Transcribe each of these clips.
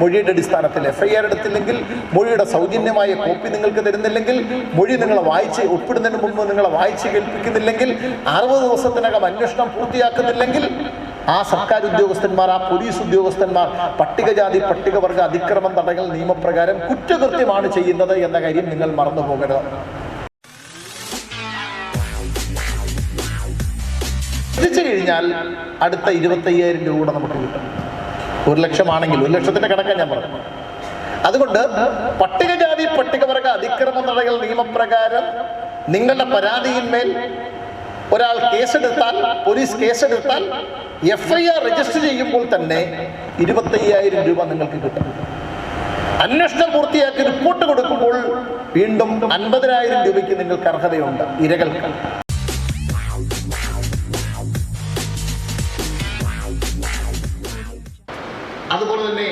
മൊഴിയുടെ അടിസ്ഥാനത്തിൽ F I R എടുത്തില്ലെങ്കിൽ മൊഴിയുടെ സൗജന്യമായ കോപ്പി നിങ്ങൾക്ക് തരുന്നില്ലെങ്കിൽ മൊഴി നിങ്ങളെ വായിച്ച് ഒപ്പിടുന്നതിന് മുമ്പ് നിങ്ങളെ വായിച്ച് കേൾപ്പിക്കുന്നില്ലെങ്കിൽ അറുപത് ദിവസത്തിനകം അന്വേഷണം പൂർത്തിയാക്കുന്നില്ലെങ്കിൽ ആ സർക്കാർ ഉദ്യോഗസ്ഥന്മാർ ആ പോലീസ് ഉദ്യോഗസ്ഥന്മാർ പട്ടികജാതി പട്ടികവർഗ അതിക്രമം തടയൽ നിയമപ്രകാരം കുറ്റകൃത്യമാണ് ചെയ്യുന്നത് എന്ന കാര്യം നിങ്ങൾ മറന്നു പോകരുത്. എത്തിച്ചു കഴിഞ്ഞാൽ അടുത്ത ഇരുപത്തയ്യായിരം രൂപ കൂടെ നമുക്ക് കിട്ടും. ഒരു ലക്ഷമാണെങ്കിൽ ഒരു ലക്ഷത്തിന്റെ കണക്കാണ് ഞാൻ പറഞ്ഞു അതുകൊണ്ട് പട്ടികജാതി പട്ടികവർഗ അതിക്രമം തടയൽ നിയമപ്രകാരം നിങ്ങളുടെ പരാതിയിന്മേൽ ഒരാൾ കേസെടുത്താൽ പോലീസ് കേസെടുത്താൽ എഫ് ഐ ആർ രജിസ്റ്റർ ചെയ്യുമ്പോൾ തന്നെ ഇരുപത്തയ്യായിരം രൂപ നിങ്ങൾക്ക് കിട്ടും. അന്വേഷണം പൂർത്തിയാക്കി റിപ്പോർട്ട് കൊടുക്കുമ്പോൾ വീണ്ടും അൻപതിനായിരം രൂപയ്ക്ക് നിങ്ങൾക്ക് അർഹതയുണ്ട് ഇരകൾക്ക്. അതുപോലെ തന്നെ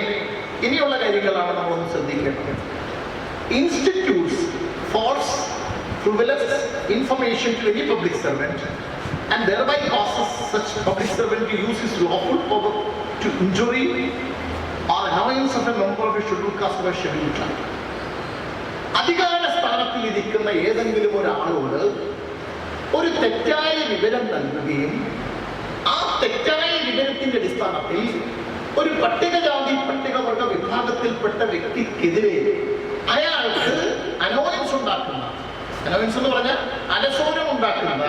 ഇനിയുള്ള കാര്യങ്ങളാണ് നമ്മളൊന്ന് ശ്രദ്ധിക്കേണ്ടത് institutes force information to any public servant and thereby causes such public servant to use his lawful power to injury or annoyance of a member of a scheduled caste or scheduled tribe. അധികാര സ്ഥാനത്തിൽ ഇരിക്കുന്ന ഏതെങ്കിലും ഒരാളോട് ഒരു തെറ്റായ വിവരം നൽകുകയും ആ തെറ്റായ വിവരത്തിന്റെ അടിസ്ഥാനത്തിൽ ഒരു പട്ടികജാതി പട്ടികവർഗ വിഭാഗത്തിൽപ്പെട്ട വ്യക്തിക്കെതിരെ അയാൾക്ക് അനോയൻസ് ഉണ്ടാക്കുന്ന അനോയൻസ് എന്ന് പറഞ്ഞാൽ അലസോരം ഉണ്ടാക്കുന്ന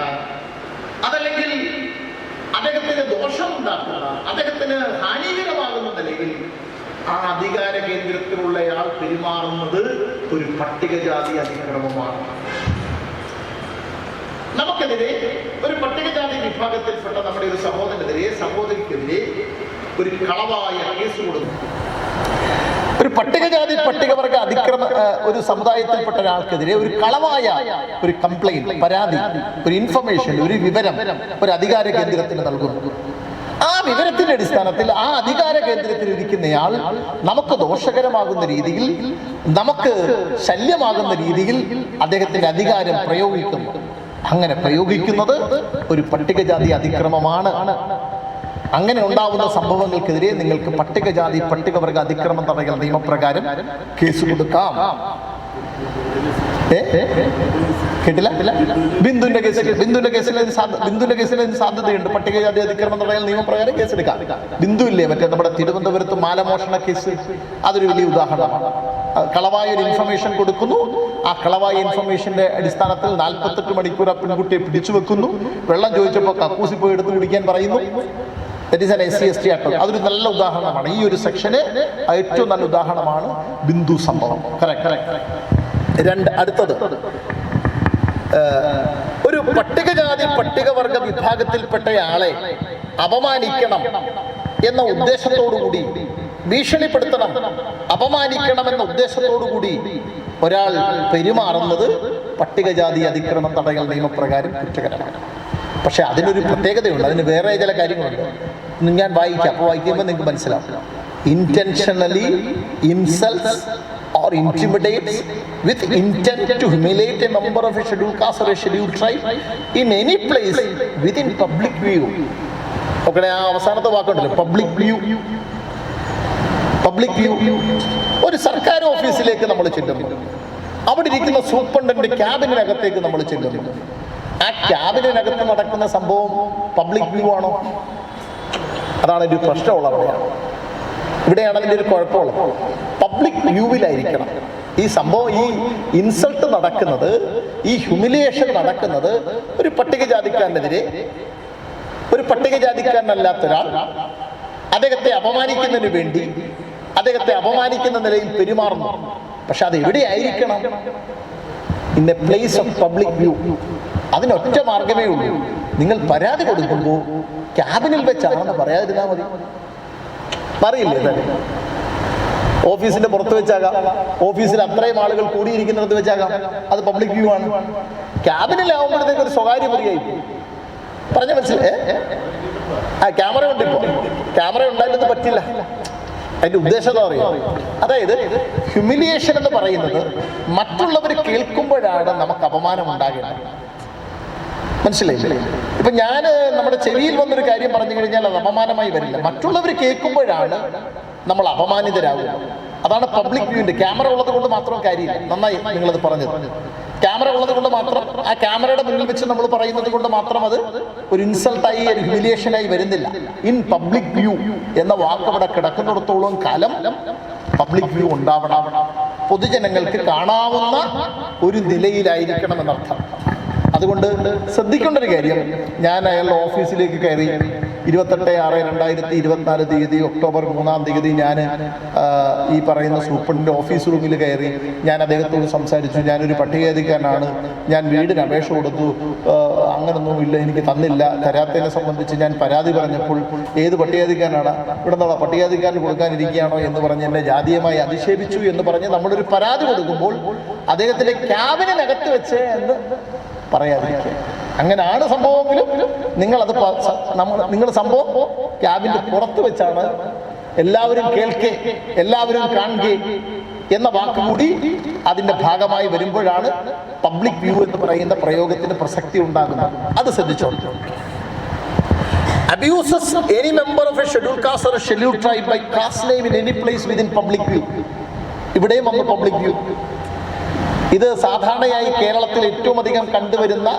അതല്ലെങ്കിൽ അദ്ദേഹത്തിന് ദോഷം ഉണ്ടാക്കുന്ന അദ്ദേഹത്തിന് ഹാനികരമാകുന്ന നിലയിൽ ആ അധികാര കേന്ദ്രത്തിലുള്ളയാൾ പെരുമാറുന്നത് ഒരു പട്ടികജാതി അതിക്രമമാണ്. നമുക്കെതിരെ ഒരു പട്ടികജാതി വിഭാഗത്തിൽപ്പെട്ട നമ്മുടെ ഒരു സഹോദരനെതിരെ സഹോദരിക്കെതിരെ ഒരു കളവായ കേസ് കൊടുക്കും ഒരു പട്ടികജാതി പട്ടികവർഗ അതിക്രമ ഒരു സമുദായത്തിൽപ്പെട്ട ഒരാൾക്കെതിരെ ഒരു കളവായ ഒരു കംപ്ലൈന്റ് പരാതി ഒരു ഇൻഫർമേഷൻ ഒരു വിവരം ഒരു അധികാര കേന്ദ്രത്തിന് നൽകുന്നു. ആ വിവരത്തിന്റെ അടിസ്ഥാനത്തിൽ ആ അധികാര കേന്ദ്രത്തിൽ ഇരിക്കുന്നയാൾ നമുക്ക് ദോഷകരമാകുന്ന രീതിയിൽ നമുക്ക് ശല്യമാകുന്ന രീതിയിൽ അദ്ദേഹത്തിന്റെ അധികാരം പ്രയോഗിക്കുന്നു. അങ്ങനെ പ്രയോഗിക്കുന്നത് ഒരു പട്ടികജാതി അതിക്രമമാണ്. അങ്ങനെ ഉണ്ടാവുന്ന സംഭവങ്ങൾക്കെതിരെ നിങ്ങൾക്ക് പട്ടികജാതി പട്ടികവർഗ അതിക്രമം തടയൽ നിയമപ്രകാരം കേസ് കൊടുക്കാം? കേട്ടില്ല? ബിന്ദുവിന്റെ കേസിൽ ബിന്ദുവിന്റെ കേസിൽ ബിന്ദുന്റെ കേസിൽ സാധ്യതയുണ്ട്? പട്ടികജാതി അതിക്രമം തടയൽ നിയമപ്രകാരം കേസെടുക്കാം ബിന്ദു ഇല്ലേ മറ്റേ നമ്മുടെ തിരുവനന്തപുരത്ത് മാലമോഷണ കേസ് അതൊരു വലിയ ഉദാഹരണമാണ്. കളവായ ഒരു ഇൻഫർമേഷൻ കൊടുക്കുന്നു. ആ കളവായ ഇൻഫർമേഷന്റെ അടിസ്ഥാനത്തിൽ നാൽപ്പത്തെട്ട് മണിക്കൂർ ആ പെൺകുട്ടിയെ പിടിച്ചു വെക്കുന്നു. വെള്ളം ചോദിച്ചപ്പോൾ കക്കൂസി പോയി എടുത്ത് കുടിക്കാൻ പറയുന്നു. That is N S C S T act അതൊരു നല്ല ഉദാഹരണമാണ്. ഈ ഒരു സെക്ഷന് ഏറ്റവും നല്ല ഉദാഹരണമാണ് ബിന്ദു സംഭവം. രണ്ട് അടുത്തത്. ഒരു പട്ടികജാതി പട്ടികവർഗ വിഭാഗത്തിൽപ്പെട്ടയാളെ അപമാനിക്കണം എന്ന ഉദ്ദേശത്തോടുകൂടി ഭീഷണിപ്പെടുത്തണം അപമാനിക്കണം എന്ന ഉദ്ദേശത്തോടുകൂടി ഒരാൾ പെരുമാറുന്നത് പട്ടികജാതി അതിക്രമം തടയൽ നിയമപ്രകാരം കുറ്റകരമാണ്. പക്ഷെ അതിനൊരു പ്രത്യേകതയുണ്ട് അതിന് വേറെ ചില കാര്യങ്ങളുണ്ട്. ഞാൻ വായിക്കാം അപ്പോൾ വായിക്കുമ്പോൾ നിങ്ങൾക്ക് മനസ്സിലാവും. Intentionally insults or intimidates with intent to humiliate a member of a scheduled caste or a scheduled tribe in any place within public view. Okay ആ അവസാനത്തെ വാക്കുണ്ടല്ലോ പബ്ലിക് വ്യൂ പബ്ലിക് വ്യൂ ഒരു സർക്കാർ ഓഫീസിലേക്ക് നമ്മൾ ചെല്ലുന്നു. അവിടെ ഇരിക്കുന്ന സൂപ്രണ്ടന്റ് ക്യാബിനകത്തേക്ക് നമ്മൾ ചെല്ലുന്നു. ആ ക്യാബിനകത്ത് നടക്കുന്ന സംഭവം പബ്ലിക് വ്യൂ ആണോ? അതാണ് ഒരു പ്രശ്നമുള്ള ഇവിടെയാണ് അതിന്റെ ഒരു കുഴപ്പമുള്ളത്. പബ്ലിക് വ്യൂവിലായിരിക്കണം ഈ സംഭവം ഈ ഇൻസൾട്ട് നടക്കുന്നത് ഈ ഹ്യൂമിലിയേഷൻ നടക്കുന്നത് ഒരു പട്ടികജാതിക്കാരനെതിരെ ഒരു പട്ടികജാതിക്കാരനല്ലാത്ത ഒരാൾ അദ്ദേഹത്തെ അപമാനിക്കുന്നതിന് വേണ്ടി അദ്ദേഹത്തെ അപമാനിക്കുന്ന നിലയിൽ പെരുമാറുന്നു. പക്ഷെ അത് എവിടെയായിരിക്കണം in a place of public view അതിനൊറ്റ മാർഗമേ ഉള്ളൂ. നിങ്ങൾ പരാതി കൊടുക്കുമ്പോൾ ക്യാബിനിൽ വെച്ചാണെന്ന് പറയാതിരുന്നാൽ മതി. പറയില്ലേ തന്നെ ഓഫീസിന്റെ പുറത്ത് വെച്ചാകാം. ഓഫീസിൽ അത്രയും ആളുകൾ കൂടിയിരിക്കുന്നിടത്ത് വെച്ചാകാം. അത് പബ്ലിക് വ്യൂ ആണ്. ക്യാബിനിലാവുമ്പോഴത്തേക്ക് ഒരു സ്വകാര്യ മുറിയായി. പറഞ്ഞ മനസ്സിലെ ആ ക്യാമറ ഉണ്ട് ക്യാമറ ഉണ്ടായിരുന്നത് പറ്റില്ല. അതിന്റെ ഉദ്ദേശം എന്താ അറിയോ അതായത് ഹ്യൂമിലിയേഷൻ എന്ന് പറയുന്നത് മറ്റുള്ളവർ കേൾക്കുമ്പോഴാണ് നമുക്ക് അപമാനം ഉണ്ടാകുന്നത് മനസ്സിലായില്ലേ? ഇപ്പൊ ഞാൻ നമ്മുടെ ചെവിയിൽ വന്നൊരു കാര്യം പറഞ്ഞു കഴിഞ്ഞാൽ അത് അപമാനമായി വരില്ല. മറ്റുള്ളവർ കേൾക്കുമ്പോഴാണ് നമ്മൾ അപമാനിതരാകുന്നത് അതാണ് പബ്ലിക് വ്യൂവിന്റെ ക്യാമറ ഉള്ളത് കൊണ്ട് മാത്രം കാര്യമില്ല. നന്നായി നിങ്ങളത് പറഞ്ഞത്. ക്യാമറ ഉള്ളത് കൊണ്ട് മാത്രം ആ ക്യാമറയുടെ മുന്നിൽ വെച്ച് നമ്മൾ പറയുന്നത് കൊണ്ട് മാത്രം അത് ഒരു ഇൻസൾട്ടായി ഒരു ഹ്യൂമിലിയേഷനായി വരുന്നില്ല. ഇൻ പബ്ലിക് വ്യൂ എന്ന വാക്ക് അവിടെ കിടക്കുന്നിടത്തോളം കാലം പബ്ലിക് വ്യൂ ഉണ്ടാവണം. പൊതുജനങ്ങൾക്ക് കാണാവുന്ന ഒരു നിലയിലായിരിക്കണം എന്നർത്ഥം അതുകൊണ്ട് ശ്രദ്ധിക്കേണ്ട ഒരു കാര്യം ഞാൻ അയാളുടെ ഓഫീസിലേക്ക് കയറി ഇരുപത്തെട്ട് ആറ് രണ്ടായിരത്തി ഇരുപത്തിനാല് തീയതി ഒക്ടോബർ മൂന്നാം തീയതി ഞാൻ ഈ പറയുന്ന സൂപ്രണ്ടിന്റെ ഓഫീസ് റൂമിൽ കയറി ഞാൻ അദ്ദേഹത്തോട് സംസാരിച്ചു. ഞാനൊരു പട്ടികജാതിക്കാരനാണ്. ഞാൻ വീടിന് അപേക്ഷ കൊടുത്തു. അങ്ങനൊന്നും ഇല്ല എനിക്ക് തന്നില്ല. തരാത്തതിനെ സംബന്ധിച്ച് ഞാൻ പരാതി പറഞ്ഞപ്പോൾ ഏത് പട്ടികജാതിക്കാരനാണ്? ഇവിടെ നിന്നുള്ള പട്ടികജാതിക്കാരന് കൊടുക്കാനിരിക്കുകയാണോ എന്ന് പറഞ്ഞ് എന്നെ ജാതീയമായി അധിക്ഷേപിച്ചു എന്ന് പറഞ്ഞ് നമ്മളൊരു പരാതി കൊടുക്കുമ്പോൾ അദ്ദേഹത്തിന്റെ ക്യാബിനകത്ത് വെച്ച് എന്ന് പറയാതിരിക്കുക. അങ്ങനെയാണ് സംഭവമെങ്കിലും നമ്മൾ നിങ്ങൾ സംഭവം ക്യാബിന്റെ പുറത്ത് വെച്ചാണ് എല്ലാവരും കേൾക്കേ എല്ലാവരും കാണുകേ എന്ന വാക്ക് കൂടി അതിന്റെ ഭാഗമായി വരുമ്പോഴാണ് പബ്ലിക് വ്യൂ എന്ന് പറയുന്ന പ്രയോഗത്തിന് പ്രസക്തി ഉണ്ടാകുന്നത്. അത് ശ്രദ്ധിച്ചോളൂ abuses any member of a scheduled caste or a scheduled tribe by caste name in any place within public view. ഇവിടെയും വന്നു പബ്ലിക് വ്യൂ ഇത് സാധാരണയായി കേരളത്തിൽ ഏറ്റവും അധികം കണ്ടുവരുന്ന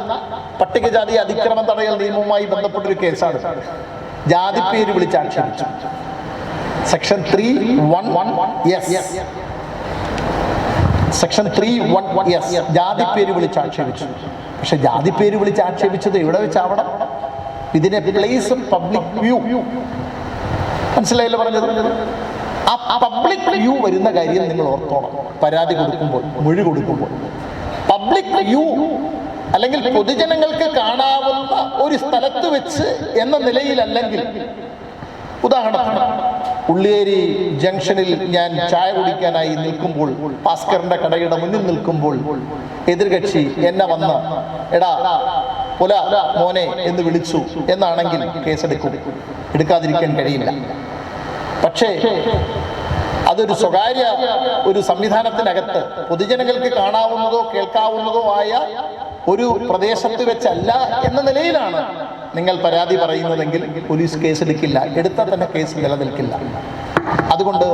പട്ടികജാതി അതിക്രമം തടയൽ നിയമവുമായി ബന്ധപ്പെട്ടൊരു കേസാണ്. പേര് വിളിച്ച് ആക്ഷേപിച്ചു. Section three one one S section three one one ജാതി പേര് വിളിച്ച് ആക്ഷേപിച്ചു. പക്ഷെ ജാതി പേര് വിളിച്ച് ആക്ഷേപിച്ചത് എവിടെ വെച്ചാവണം? ഇതിനെ പ്ലേസും പബ്ലിക് വ്യൂ മനസ്സിലായില്ല പറഞ്ഞത്? ആ പബ്ലിക് വ്യൂ വരുന്ന കാര്യം നിങ്ങൾ ഓർത്തോണം. പരാതി കൊടുക്കുമ്പോൾ മൊഴി കൊടുക്കുമ്പോൾ. പബ്ലിക് വ്യൂ അല്ലെങ്കിൽ പൊതുജനങ്ങൾക്ക് കാണാവുന്ന ഒരു സ്ഥലത്ത് വെച്ച് എന്ന നിലയിൽ അല്ലെങ്കിൽ ഉദാഹരണത്തിന് ഉള്ളിയേരി ജംഗ്ഷനിൽ ഞാൻ ചായ കുടിക്കാനായി നിൽക്കുമ്പോൾ ഭാസ്കറിന്റെ കടയുടെ മുന്നിൽ നിൽക്കുമ്പോൾ എതിർകക്ഷി എന്നെ വന്ന് എടാ പുല മോനെ എന്ന് വിളിച്ചു. എന്നാണെങ്കിൽ കേസെടുക്കും. എടുക്കാതിരിക്കാൻ കഴിയില്ല. പക്ഷേ അതൊരു സ്വകാര്യ ഒരു സംവിധാനത്തിനകത്ത് പൊതുജനങ്ങൾക്ക് കാണാവുന്നതോ കേൾക്കാവുന്നതോ ആയ ഒരു പ്രദേശത്ത് വെച്ചല്ല എന്ന നിലയിലാണ് നിങ്ങൾ പരാതി പറയുന്നതെങ്കിൽ പോലീസ് കേസ് എടുക്കില്ല എടുത്താൽ തന്നെ കേസ് നിലനിൽക്കില്ല. അതുകൊണ്ട്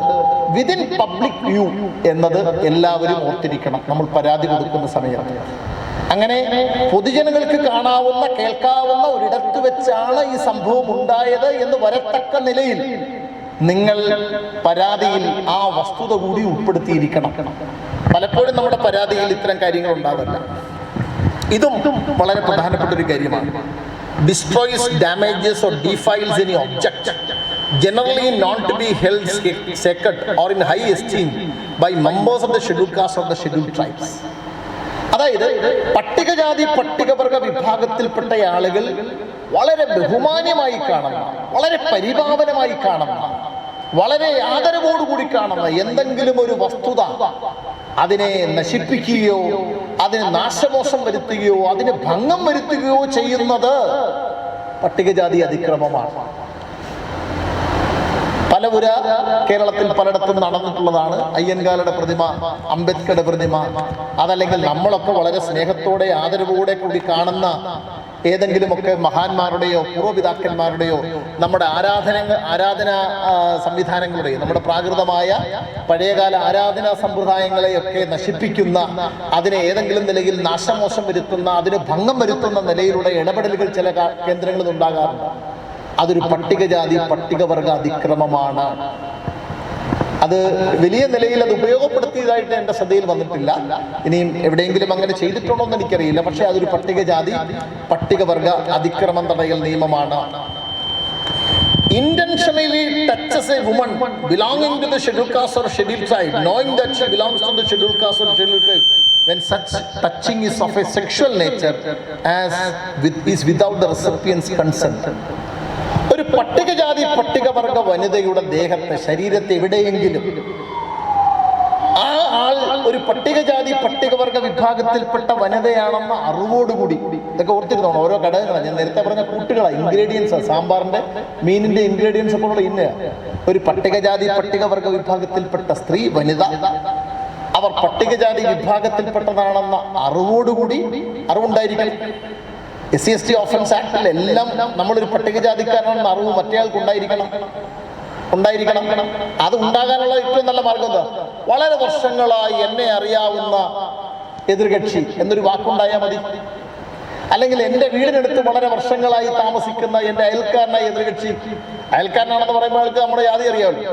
വിതിൻ പബ്ലിക് വ്യൂ എന്നത് എല്ലാവരും ഓർത്തിരിക്കണം. നമ്മൾ പരാതി കൊടുക്കുന്ന സമയത്ത് അങ്ങനെ പൊതുജനങ്ങൾക്ക് കാണാവുന്ന കേൾക്കാവുന്ന ഒരിടത്ത് വെച്ചാണ് ഈ സംഭവം ഉണ്ടായത് എന്ന് വരത്തക്ക നിലയിൽ നിങ്ങൾ പരാതിയിൽ ആ വസ്തുത കൂടി ഉൾപ്പെടുത്തിയിരിക്കണം. പലപ്പോഴും നമ്മുടെ പരാതിയിൽ ഇത്തരം കാര്യങ്ങൾ ഉണ്ടാവില്ല ഇതും വളരെ പ്രധാനപ്പെട്ട ഒരു കാര്യമാണ്. Destroys damages or defiles any object generally not to be held sacred or in high esteem by members of the schedule caste of the schedule tribes അതായത് പട്ടികജാതി പട്ടികവർഗ വിഭാഗത്തിൽപ്പെട്ട ആളുകൾ വളരെ ബഹുമാന്യമായി കാണുന്ന വളരെ പരിപാവനമായി കാണുന്ന വളരെ ആദരവോടുകൂടി കാണുന്ന എന്തെങ്കിലും ഒരു വസ്തുത അതിനെ നശിപ്പിക്കുകയോ അതിന് നാശമോശം വരുത്തുകയോ അതിന് ഭംഗം വരുത്തുകയോ ചെയ്യുന്നത് പട്ടികജാതി അതിക്രമമാണ്. പലപുര കേരളത്തിൽ പലയിടത്തും നടന്നിട്ടുള്ളതാണ് അയ്യൻകാലയുടെ പ്രതിമ അംബേദ്കറുടെ പ്രതിമ. അതല്ലെങ്കിൽ നമ്മളൊക്കെ വളരെ സ്നേഹത്തോടെ ആദരവോടെ കൂടി കാണുന്ന ഏതെങ്കിലുമൊക്കെ മഹാന്മാരുടെയോ പൂർവപിതാക്കന്മാരുടെയോ നമ്മുടെ ആരാധന ആരാധന സംവിധാനങ്ങളുടെയോ നമ്മുടെ പ്രാകൃതമായ പഴയകാല ആരാധനാ സമ്പ്രദായങ്ങളെയൊക്കെ നശിപ്പിക്കുന്ന അതിനെ ഏതെങ്കിലും നിലയിൽ നാശമോശം വരുത്തുന്ന അതിന് ഭംഗം വരുത്തുന്ന നിലയിലുള്ള ഇടപെടലുകൾ ചില കേന്ദ്രങ്ങളിൽ ഉണ്ടാകാറുണ്ട്. അതൊരു പട്ടികജാതി പട്ടികവർഗ അതിക്രമമാണ് അത് വലിയ നിലയിൽ അത് ഉപയോഗപ്പെടുത്തിയതായിട്ട് എന്റെ ശ്രദ്ധയിൽ വന്നിട്ടില്ല ഇനിയും എവിടെയെങ്കിലും അങ്ങനെ ചെയ്തിട്ടുണ്ടോ എന്ന് എനിക്കറിയില്ല പക്ഷെ അതൊരു പട്ടികജാതി പട്ടികവർഗ അതിക്രമം തടയൽ നിയമമാണ് intentionally touches a woman belonging to the scheduled caste or scheduled tribe, knowing that she belongs to the scheduled caste or scheduled tribe, when such touching is of a sexual nature as with, is without the recipient's consent. ഒരു പട്ടികജാതി പട്ടികവർഗ വനിതയുടെ ദേഹത്തെ ശരീരത്തെ എവിടെയെങ്കിലും. ആ ആൾ ഒരു പട്ടികജാതി പട്ടികവർഗ വിഭാഗത്തിൽപ്പെട്ട വനിതയാണെന്ന അറിവോടുകൂടി. ഇതൊക്കെ ഓർത്തിരുന്നോണം ഓരോ ഘടകങ്ങളാണ് ഞാൻ നേരത്തെ പറഞ്ഞ കൂട്ടുകളാണ് ഇൻഗ്രീഡിയൻസ് സാമ്പാറിന്റെ മീനിന്റെ ഇൻഗ്രീഡിയൻസ് ഒക്കെ ഉള്ള ഇന്ന. ഒരു പട്ടികജാതി പട്ടികവർഗ വിഭാഗത്തിൽപ്പെട്ട സ്ത്രീ വനിത. അവർ പട്ടികജാതി വിഭാഗത്തിൽപ്പെട്ടതാണെന്ന അറിവോടുകൂടി അറിവുണ്ടായിരിക്കണം. S C S T offence ആക്ടിൽ എല്ലാം നമ്മളൊരു പട്ടികജാതിക്കാരാണെന്ന അറിവ് മറ്റേയാൾക്ക് ഉണ്ടായിരിക്കണം. ഉണ്ടായിരിക്കണം. അത് ഉണ്ടാകാനുള്ള ഏറ്റവും നല്ല മാർഗം എന്താ? വളരെ വർഷങ്ങളായി എന്നെ അറിയാവുന്ന എതിർകക്ഷി എന്നൊരു വാക്കുണ്ടായാൽ മതി. അല്ലെങ്കിൽ എന്റെ വീടിനടുത്ത് വളരെ വർഷങ്ങളായി താമസിക്കുന്ന എന്റെ അയൽക്കാരനായ എതിർകക്ഷി. അയൽക്കാരനാണെന്ന് പറയുമ്പോൾ നമ്മുടെ യാതി അറിയാമല്ലോ.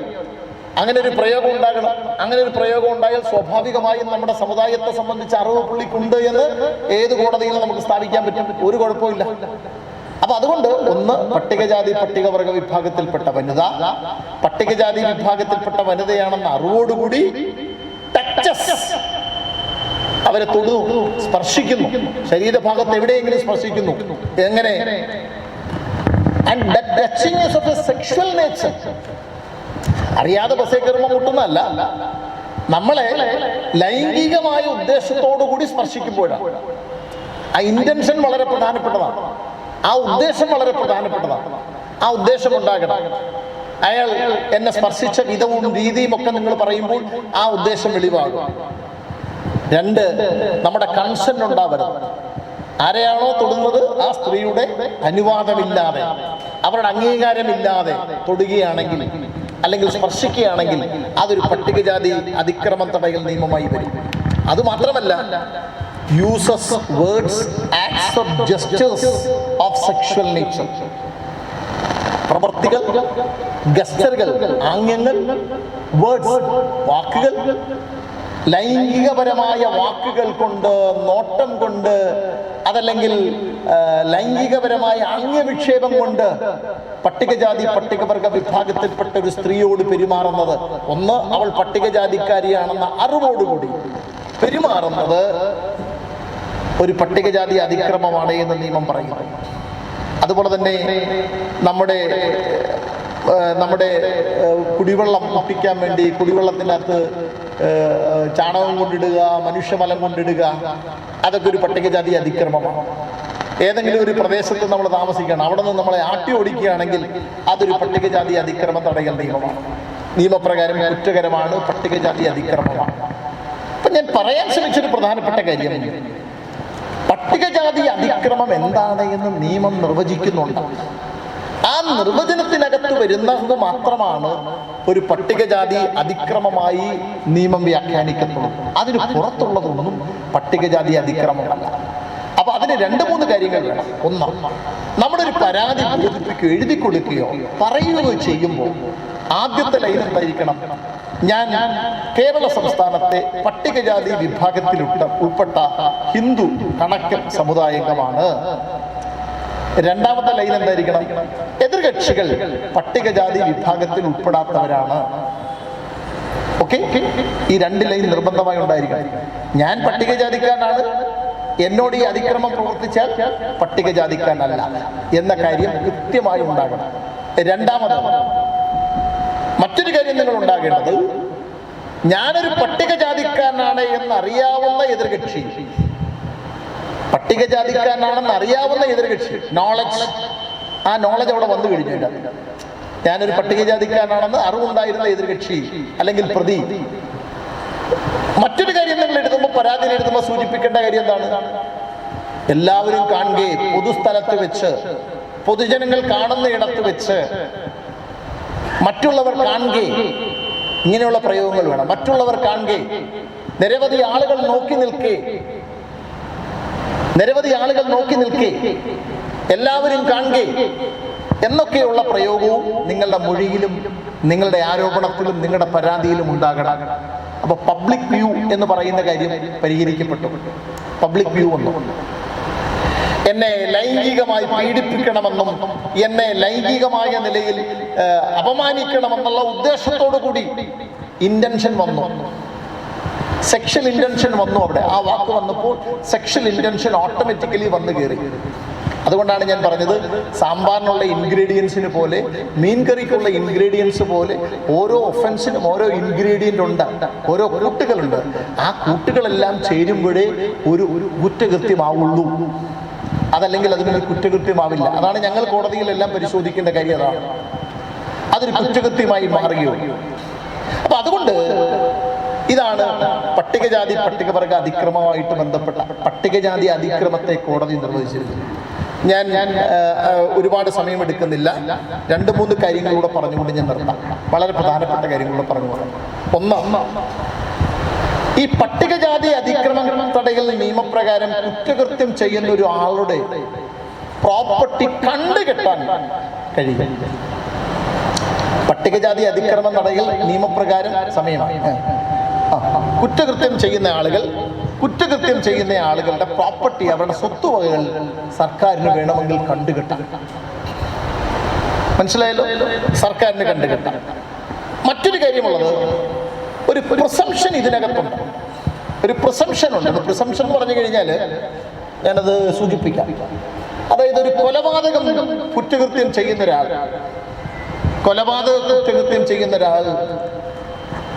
അങ്ങനെ ഒരു പ്രയോഗം ഉണ്ടാകണം. അങ്ങനെ ഒരു പ്രയോഗം ഉണ്ടായാൽ സ്വാഭാവികമായും നമ്മുടെ സമുദായത്തെ സംബന്ധിച്ച് അറിവ് പുള്ളിക്കുണ്ട് എന്ന് ഏത് കോടതിയിലും നമുക്ക് സ്ഥാപിക്കാൻ പറ്റും. ഒരു കുഴപ്പമില്ല അപ്പൊ അതുകൊണ്ട് ഒന്ന് പട്ടികജാതി പട്ടികവർഗ വിഭാഗത്തിൽപ്പെട്ട വനിത. പട്ടികജാതി വിഭാഗത്തിൽപ്പെട്ട വനിതയാണെന്ന അറിവോടുകൂടി ടച്ചസ് അവരെ തൊടു സ്പർശിക്കുന്നു. ശരീരഭാഗത്ത് എവിടെയെങ്കിലും സ്പർശിക്കുന്നു. എങ്ങനെ? Touching is of a sexual nature. അറിയാതെ ബസ്സിൽ കയറുമ്പോൾ മുട്ടുന്നതല്ല. നമ്മളെ ലൈംഗികമായ ഉദ്ദേശത്തോടു കൂടി സ്പർശിക്കുമ്പോഴാണ് ആ ഇന്റൻഷൻ വളരെ പ്രധാനപ്പെട്ടതാണ്. ആ ഉദ്ദേശം വളരെ പ്രധാനപ്പെട്ടതാണ്. ആ ഉദ്ദേശം ഉണ്ടാകണം. അയാൾ എന്നെ സ്പർശിച്ച വിധവും രീതിയും ഒക്കെ നിങ്ങൾ പറയുമ്പോൾ ആ ഉദ്ദേശം വെളിവാകും. രണ്ട് നമ്മുടെ കൺസൺ ഉണ്ടാവരുത്. ആരെയാണോ തൊടുന്നത്? ആ സ്ത്രീയുടെ അനുവാദമില്ലാതെ അവരുടെ അംഗീകാരമില്ലാതെ തൊടുകയാണെങ്കിൽ അല്ലെങ്കിൽ സ്പർശിക്കുകയാണെങ്കിൽ അതൊരു പട്ടികജാതി അതിക്രമ തടയൽ നിയമമായി വരും. അത് മാത്രമല്ല uses words acts of gestures of sexual nature പ്രവർത്തികൾ ഗസ്റ്ററുകൾ ആംഗ്യങ്ങൾ വേർഡ്സ് വാക്കുകൾ ലൈംഗികപരമായ വാക്കുകൾ കൊണ്ട് നോട്ടം കൊണ്ട് അതല്ലെങ്കിൽ ലൈംഗികപരമായ ആംഗ്യവിക്ഷേപം കൊണ്ട് പട്ടികജാതി പട്ടികവർഗ വിഭാഗത്തിൽപ്പെട്ട ഒരു സ്ത്രീയോട് പെരുമാറുന്നത്. ഒന്ന് അവൾ പട്ടികജാതിക്കാരിയാണെന്ന അറിവോടുകൂടി പെരുമാറുന്നത് ഒരു പട്ടികജാതി അതിക്രമമാണ് എന്ന് നിയമം പറയുന്നു. അതുപോലെ തന്നെ നമ്മുടെ നമ്മുടെ കുടിവെള്ളം ഒപ്പിക്കാൻ വേണ്ടി കുടിവെള്ളത്തിനകത്ത് ചാണകം കൊണ്ടിടുക മനുഷ്യമലം കൊണ്ടിടുക അതൊക്കെ ഒരു പട്ടികജാതി അതിക്രമമാണ്. ഏതെങ്കിലും ഒരു പ്രദേശത്ത് നമ്മൾ താമസിക്കണം അവിടെ നിന്ന് നമ്മളെ ആട്ടി ഓടിക്കുകയാണെങ്കിൽ അതൊരു പട്ടികജാതി അതിക്രമം തടയൽ നിയമമാണ്. നിയമപ്രകാരം കുറ്റകരമാണ് പട്ടികജാതി അതിക്രമമാണ്. അപ്പൊ ഞാൻ പറയാൻ ശ്രമിച്ചൊരു പ്രധാനപ്പെട്ട കാര്യം. പട്ടികജാതി അതിക്രമം എന്താണ് എന്ന് നിയമം നിർവചിക്കുന്നുണ്ട്. നിർവചനത്തിനകത്ത് വരുന്നത് മാത്രമാണ് ഒരു പട്ടികജാതി അതിക്രമമായി നിയമം വ്യാഖ്യാനിക്കുന്നത്. അതിന് പുറത്തുള്ളതൊന്നും പട്ടികജാതി അതിക്രമമല്ല. അപ്പൊ അതിന് രണ്ട് മൂന്ന് കാര്യങ്ങൾ വേണം. ഒന്ന് നമ്മുടെ ഒരു പരാതി ബോധിപ്പിക്കുകയോ എഴുതി കൊടുക്കുകയോ പറയുകയോ ചെയ്യുമ്പോൾ ആദ്യത്തെ ലൈൻ എന്തായിരിക്കണം? ഞാൻ കേരള സംസ്ഥാനത്തെ പട്ടികജാതി വിഭാഗത്തിലുട്ട ഉൾപ്പെട്ട ഹിന്ദു കണക്കൻ സമുദായാംഗമാണ് രണ്ടാമത്തെ ലൈൻ എന്തായിരിക്കണം? എതിർകക്ഷികൾ പട്ടികജാതി വിഭാഗത്തിൽ ഉൾപ്പെടാത്തവരാണ്. ഓക്കെ ഈ രണ്ട് ലൈൻ നിർബന്ധമായി ഉണ്ടായിരിക്കണം. ഞാൻ പട്ടികജാതിക്കാരനാണ്. എന്നോട് ഈ അതിക്രമം പ്രവർത്തിച്ചാൽ പട്ടികജാതിക്കാരനല്ല എന്ന കാര്യം കൃത്യമായി ഉണ്ടാകണം. രണ്ടാമത് മറ്റൊരു കാര്യം നിങ്ങൾ ഉണ്ടാകേണ്ടത് ഞാനൊരു പട്ടികജാതിക്കാരനാണ് എന്നറിയാവുന്ന എതിർകക്ഷി പട്ടികജാതിക്കാരനാണെന്ന് അറിയാവുന്ന എതിർകക്ഷി നോളജ് ആ നോളജ് അവിടെ വന്നു കഴിഞ്ഞു. ഞാനൊരു പട്ടികജാതിക്കാരനാണെന്ന് അറിവുണ്ടായിരുന്ന എതിർകക്ഷി അല്ലെങ്കിൽ പ്രതി. മറ്റൊരു കാര്യം നിങ്ങൾ എഴുതുമ്പോൾ പരാതി എഴുതുമ്പോൾ സൂചിപ്പിക്കേണ്ട കാര്യം എന്താണ്? എല്ലാവരും കാണുക പൊതുസ്ഥലത്ത് വെച്ച് പൊതുജനങ്ങൾ കാണുന്ന ഇടത്ത് വെച്ച് മറ്റുള്ളവർ കാണുക. ഇങ്ങനെയുള്ള പ്രയോഗങ്ങൾ വേണം. മറ്റുള്ളവർ കാണുക. നിരവധി ആളുകൾ നോക്കി നിൽക്കേ. നിരവധി ആളുകൾ നോക്കി നിൽക്കേ എല്ലാവരും കാണുകേ എന്നൊക്കെയുള്ള പ്രയോഗവും നിങ്ങളുടെ മൊഴിയിലും നിങ്ങളുടെ ആരോപണത്തിലും നിങ്ങളുടെ പരാതിയിലും ഉണ്ടാകണം. അപ്പൊ പബ്ലിക് വ്യൂ എന്ന് പറയുന്ന കാര്യം പരിഹരിക്കപ്പെട്ടു. പബ്ലിക് വ്യൂ ഒന്നും എന്നെ ലൈംഗികമായി പീഡിപ്പിക്കണമെന്നും എന്നെ ലൈംഗികമായ നിലയിൽ അപമാനിക്കണമെന്നുള്ള ഉദ്ദേശത്തോടു കൂടി ഇന്റൻഷൻ വന്നു. സെക്ഷൽ ഇന്റൻഷൻ വന്നു അവിടെ. ആ വാക്ക് വന്നപ്പോൾ സെക്ഷൽ ഇന്റൻഷൻ ഓട്ടോമാറ്റിക്കലി വന്നു കയറി. അതുകൊണ്ടാണ് ഞാൻ പറഞ്ഞത് സാമ്പാറിനുള്ള ഇൻഗ്രീഡിയൻസിന് പോലെ മീൻ കറിക്കുള്ള ഇൻഗ്രീഡിയൻസ് പോലെ ഓരോ ഒഫൻസിനും ഓരോ ഇൻഗ്രീഡിയന്റ് ഉണ്ട് ഓരോ കൂട്ടുകളുണ്ട്. ആ കൂട്ടുകളെല്ലാം ചേരുമ്പോഴേ ഒരു ഒരു കുറ്റകൃത്യമാവുള്ളൂ. അതല്ലെങ്കിൽ അതിനൊരു കുറ്റകൃത്യമാവില്ല. അതാണ് ഞങ്ങൾ കോടതിയിലെല്ലാം പരിശോധിക്കേണ്ട കാര്യം അതാണ്. അതൊരു കുറ്റകൃത്യമായി മാറുകയോ അപ്പൊ അതുകൊണ്ട് ഇതാണ് പട്ടികജാതി പട്ടികവർഗ അതിക്രമമായിട്ട് ബന്ധപ്പെട്ട പട്ടികജാതി അതിക്രമത്തെ കോടതി നിർവഹിച്ചിരുന്നു. ഞാൻ ഞാൻ ഒരുപാട് സമയമെടുക്കുന്നില്ല. രണ്ട് മൂന്ന് കാര്യങ്ങളിലൂടെ പറഞ്ഞുകൊണ്ട് ഞാൻ നിർത്താം. വളരെ പ്രധാനപ്പെട്ട കാര്യങ്ങളിലൂടെ പറഞ്ഞുകൊണ്ട്. ഒന്ന് ഈ പട്ടികജാതി അതിക്രമ തടയൽ നിയമപ്രകാരം കുറ്റകൃത്യം ചെയ്യുന്ന ഒരു ആളുടെ പ്രോപ്പർട്ടി കണ്ടുകെട്ടാൻ കഴിയും. പട്ടികജാതി അതിക്രമം തടയൽ നിയമപ്രകാരം സമയമാണ്. കുറ്റകൃത്യം ചെയ്യുന്ന ആളുകൾ കുറ്റകൃത്യം ചെയ്യുന്ന ആളുകളുടെ പ്രോപ്പർട്ടി അവരുടെ സ്വത്തുവകകൾ സർക്കാരിന് വേണമെങ്കിൽ കണ്ടുകെട്ടാം. മനസ്സിലായല്ലോ? സർക്കാരിന് കണ്ടുകെട്ടാം. മറ്റൊരു കാര്യമുള്ളത് ഒരു പ്രിസംഷൻ ഇതിനകത്തുണ്ട്. ഒരു പ്രിസംഷൻ ഉണ്ട്. പ്രിസംഷൻ എന്ന് പറഞ്ഞു കഴിഞ്ഞാൽ ഞാനത് സൂചിപ്പിക്കാം. അതായത് ഒരു കൊലപാതകം കുറ്റകൃത്യം ചെയ്യുന്ന ഒരാൾ കൊലപാതക കുറ്റകൃത്യം ചെയ്യുന്ന ഒരാൾ